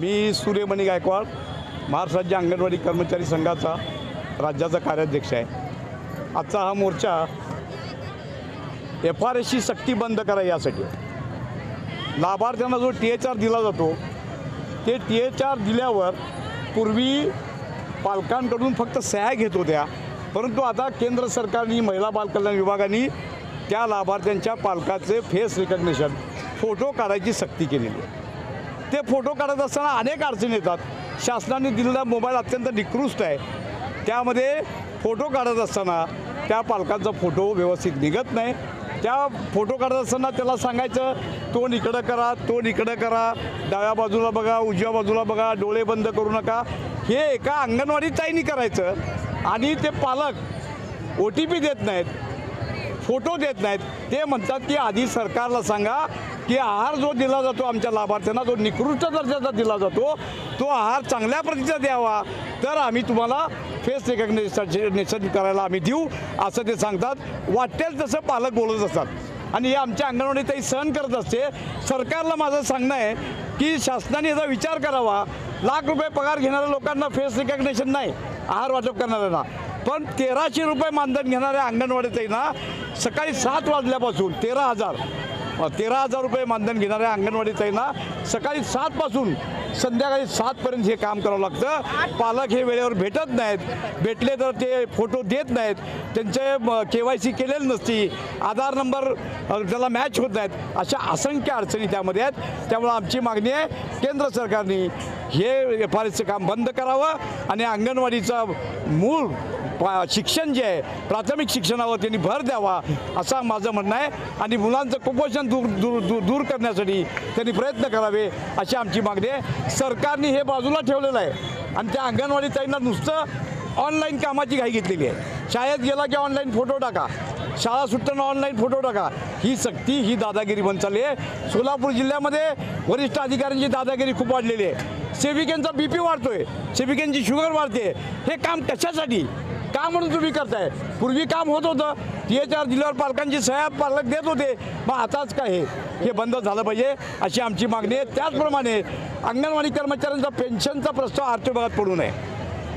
मी सूर्यमणी गायकवाड महाराष्ट्र राज्य अंगणवाडी कर्मचारी संघाचा राज्याचा कार्याध्यक्ष आहे. आजचा हा मोर्चा एफ आर एसची सक्ती बंद करा यासाठी. लाभार्थ्यांना जो टी एच आर दिला जातो ते टी एच आर दिल्यावर पूर्वी पालकांकडून फक्त सह्या घेत होत्या परंतु आता केंद्र सरकारने महिला बालकल्याण विभागाने त्या लाभार्थ्यांच्या पालकाचे फेस रिकग्निशन फोटो काढायची सक्ती केलेली आहे. ते फोटो काढत असताना अनेक अडचणी येतात. शासनाने दिलेला मोबाईल अत्यंत निकृष्ट आहे. त्यामध्ये फोटो काढत असताना त्या पालकांचा फोटो व्यवस्थित निघत नाही. त्या फोटो काढत असताना त्याला सांगायचं तो इकडं करा तो इकडं करा. डाव्या बाजूला बघा उजव्या बाजूला बघा डोळे बंद करू नका. हे एका अंगणवाडी ताईनी करायचं आणि ते पालक ओ टी पी देत नाहीत फोटो देत नाहीत. ते म्हणतात की आधी सरकारला सांगा की आहार जो दिला जातो आमच्या लाभार्थ्यांना जो निकृष्ट दर्जाचा दिला जातो तो आहार चांगल्या प्रतीचा द्यावा. तर आम्ही तुम्हाला फेस रेकग्नेशन करायला आम्ही देऊ असं ते सांगतात. वाटेल तसं पालक बोलत असतात. आणि हे आमच्या अंगणवाडीतही सहन करत असते. सरकारला माझं सांगणं आहे की शासनाने याचा विचार करावा. लाख रुपये पगार घेणाऱ्या लोकांना फेस रिकॅग्नेशन नाही आहार वाटप करणाऱ्यांना. पण तेराशे रुपये मानधन घेणाऱ्या अंगणवाडीतही ना सकाळी सात वाजल्यापासून तेरा हजार. तेरा हजार रुपये मानधन घेणाऱ्या अंगणवाडी ना सकाळी सातपासून संध्याकाळी सातपर्यंत हे काम करावं लागतं. पालक हे वेळेवर भेटत नाहीत. भेटले तर ते फोटो देत नाहीत. त्यांचे के वाय सी केलेली नसती. आधार नंबर त्याला मॅच होत नाहीत. अशा असंख्य अडचणी त्यामध्ये आहेत. त्यामुळं आमची मागणी आहे केंद्र सरकारने हे एफ आर एसचं काम बंद करावं आणि अंगणवाडीचं मूळ पा शिक्षण जे आहे प्राथमिक शिक्षणावर त्यांनी भर द्यावा असं माझं म्हणणं आहे. आणि मुलांचं कुपोषण दूर दूर दूर दूर करण्यासाठी त्यांनी प्रयत्न करावे अशी आमची मागणी आहे. सरकारने हे बाजूला ठेवलेलं आहे. आणि त्या अंगणवाडी ताईंना नुसतं ऑनलाईन कामाची घाई घेतलेली आहे. शाळेत गेला की ऑनलाईन फोटो टाका. शाळा सुटताना ऑनलाईन फोटो टाका. ही सक्ती ही दादागिरी बंद चालली आहे. सोलापूर जिल्ह्यामध्ये वरिष्ठ अधिकाऱ्यांची दादागिरी खूप वाढलेली आहे. सेविकेंचा बी पी वाढतोय. सेविकेंची शुगर वाढते. हे काम कशासाठी? का म्हणून तुम्ही करताय. पूर्वी काम होत होतं. टी एच आर दिल्यावर पालकांची सह्या पालक देत होते. मग आताच काय हे? हे बंद झालं पाहिजे अशी आमची मागणी आहे. त्याचप्रमाणे अंगणवाडी कर्मचाऱ्यांचा पेन्शनचा प्रस्ताव आर्थिक भागात पडू नये.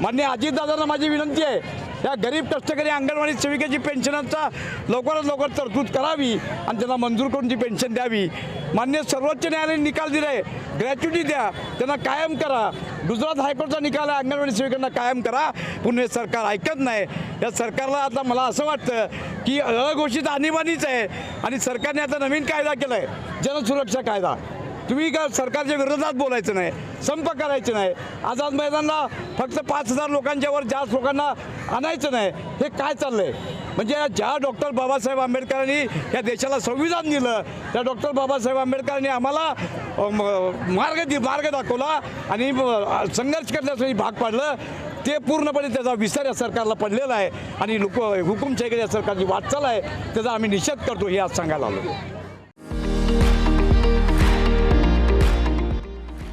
मान्य अजितदादांना माझी विनंती आहे या गरीब कष्टकरी अंगणवाडी सेविकेची पेन्शनचा लवकरात लवकर तरतूद करावी आणि त्यांना मंजूर करून ती पेन्शन द्यावी. मान्य सर्वोच्च न्यायालयाने निकाल दिलाय. ग्रॅच्युटी द्या. त्यांना कायम करा. गुजरात हायकोर्टचा निकाल आहे. अंगणवाडी सेविकांना कायम करा. पुणे सरकार ऐकत नाही. या सरकारला आता मला असं वाटतं की अघोषित आणीबाणीच आहे. आणि सरकारने आता नवीन कायदा केला आहे जनसुरक्षा कायदा. तुम्ही का सरकारच्या विरोधात बोलायचं नाही? संप करायचं नाही. आझाद मैदानला फक्त पाच हजार लोकांच्यावर जास्त लोकांना आणायचं नाही. हे काय चाललंय? म्हणजे ज्या डॉक्टर बाबासाहेब आंबेडकरांनी या देशाला संविधान दिलं त्या डॉक्टर बाबासाहेब आंबेडकरांनी आम्हाला मार्ग दि मार्ग दाखवला आणि संघर्ष करण्यासाठी भाग पाडलं. ते पूर्णपणे त्याचा विसर या सरकारला पडलेला आहे आणि लोक हुकुमशाहीकडे या सरकारची वाटचाल आहे त्याचा आम्ही निषेध करतो हे आज सांगायला आलो.